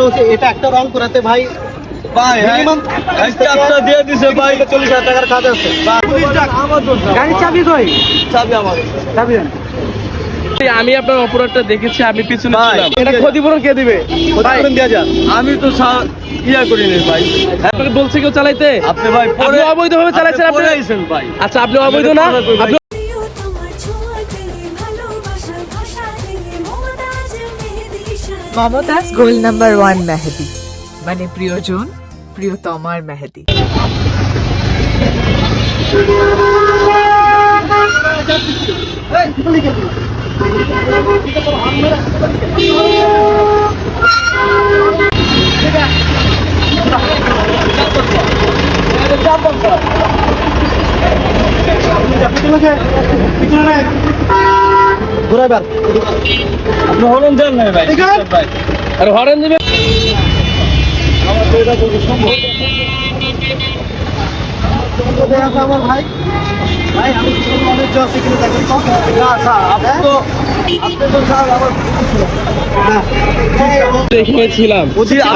করে হচ্ছে এটা একটা রং করাতে ভাই দিয়ে দিছে ভাই। আমি আপনার অপরাধটা দেখেছি আমি পিছনে এটা ক্ষতিপূরণ কে দিবে? আমি তো ইয়া করিনি ভাই। হ্যাঁ, আপনাকে বলছে কেউ চালাইতে? আপনি ভাই আপনি পরে অবৈধভাবে চালাচ্ছেন আপনি আচ্ছা আপনি অবৈধ না? মমতাজ গোল নাম্বার ওয়ান মেহেদি মানে প্রিয়জন প্রিয়তমার মেহেদি ঘুরাইবার আপনি হরন দেন না ভাই ভাই। আর হরেন দিবে। আমার ভাই ভাই আমি অনেক জল শিখে দেখেন না স্যার আপনি তো আপনি তো স্যার আমার দেখেছিলাম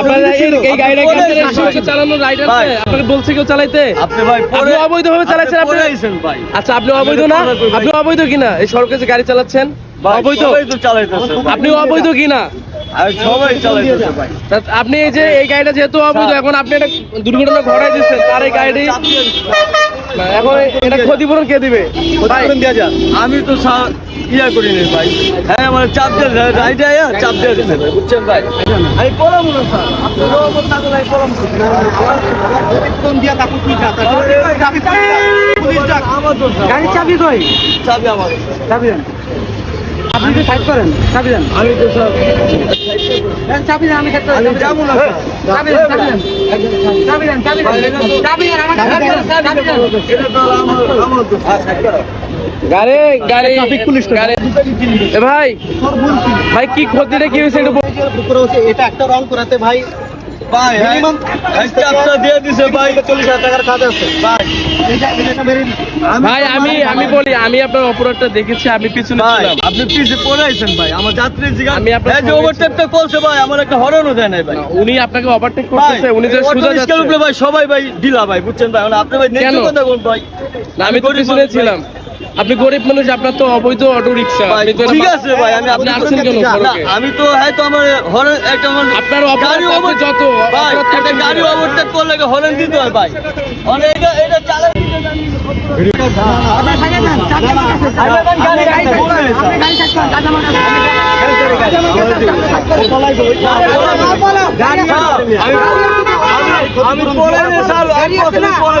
আপনারা আপনারা এই গাড়িটা চালানো। আপনাকে বলছে কেউ চালাইতে? আপনি ভাই আপনি অবৈধভাবে চালাচ্ছেন আপনি আচ্ছা আপনি অবৈধ না? আপনি অবৈধ কিনা? এই সরকারি গাড়ি চালাচ্ছেন? অবৈধ? আপনি অবৈধ কিনা আপনি এই যে এই গাড়িটা যেহেতু অবৈধ এখন আপনি একটা দুর্ঘটনা ঘটাই দিচ্ছেন তার এই গাড়ি এখন এটা ক্ষতিপূরণ কে দিবে? আমি তো ইয়া করিনি ভাই। হ্যাঁ আমার চাপ দিয়ে রাইডে আয়া চাপ দিয়ে দিছে ভাই বুঝছেন ভাই? আমি পড়াবো না স্যার। আপনি রহমত না করে পড়াবো না। দিয়া তারপর কি কাজ পুলিশ ডাক আমার দোষ না। চাবি কই? চাবি আমার। চাবি আপনি তো সাইড করেন চাবি দেন। আমি তো স্যার দেন, চাবি দেন আমি সাইড করেন আমি যাব না। স্যার চাবি দেন। চাবি দেন চাবি দেন। চাবি দেন চাবি আমার চাবি দেন চাবি দেন। এটা তো আমার আমার দোষ গাড়ি গাড়ি। ট্রাফিক পুলিশ গাড়ি। ভাই ভাই কি ক্ষতিটা কি হয়েছে এটা একটা রং করাতে ভাই ভাই হ্যাঁ, মিনিমাম এই চাপটা দিয়ে দিছে ভাই। চল্লিশ হাজার টাকার কাজ আছে। ভাই। এটা এটা মেরে দিন। ভাই আমি আমি বলি আমি আপনার অপরাধটা দেখেছি আমি পিছনে ছিলাম। আপনি পিছে পড়ে আইছেন ভাই। আমার যাত্রী জিগান আমি আপনার যে ওভারটেকটা করছে ভাই আমার একটা দেয় নাই ভাই। উনি আপনাকে ওভারটেক ভাই করতেছে উনি যে সোজা যাচ্ছে। ভাই সবাই ভাই ভাই বুঝছেন ভাই? মানে আপনি ভাই নেক্সট কথা কোন ভাই। আমি তো গরিব পিছনে ছিলাম। আপনি গরিব মানুষ আপনার তো অবৈধ অটো রিক্সা ঠিক আছে ভাই আমি আপনি আসছেন কেন? আমি তো হয়তো আমার হরেন একটা আমার আপনার গাড়ি আপনি যত ভাই একটা গাড়ি? ওভারটেক করলে হরেন দিতে হয় ভাই মানে এটা এটা। আমি স্যার আমি পরে